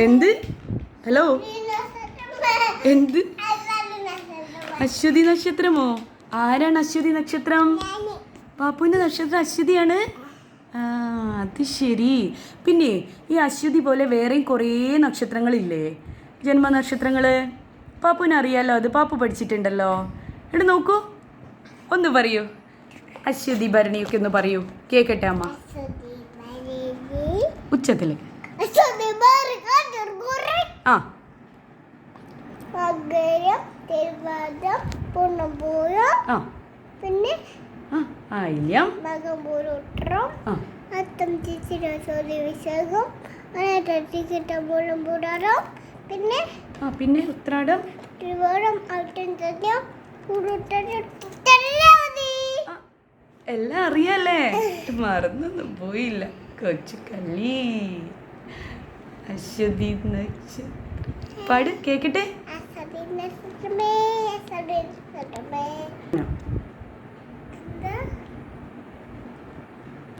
എന്ത്? ഹലോ? എന്ത്? അശ്വതി നക്ഷത്രമോ? ആരാണ് അശ്വതി നക്ഷത്രം? പാപ്പുവിന്റെ നക്ഷത്രം അശ്വതിയാണ്. ആ അത് ശരി. പിന്നെ ഈ അശ്വതി പോലെ വേറെയും കുറേ നക്ഷത്രങ്ങളില്ലേ? ജന്മനക്ഷത്രങ്ങൾ? പാപ്പുവിന് അറിയാലോ അത് പാപ്പു പഠിച്ചിട്ടുണ്ടല്ലോ. എട്ട് നോക്കൂ. ഒന്ന് പറയൂ. അശ്വതി ഭരണിയൊക്കെ ഒന്ന് പറയൂ. കേക്കട്ടെ അമ്മ. ആ. ആ. പിന്നെ ആയില്യം പൂടാറം പിന്നെ ആ പിന്നെ ഉത്രാടം. തിരുവോണം എല്ലാം അറിയാലേ മറന്നൊന്നും പോയില്ല. കൊച്ചു അശ്വതി പാട് കേക്കട്ടെ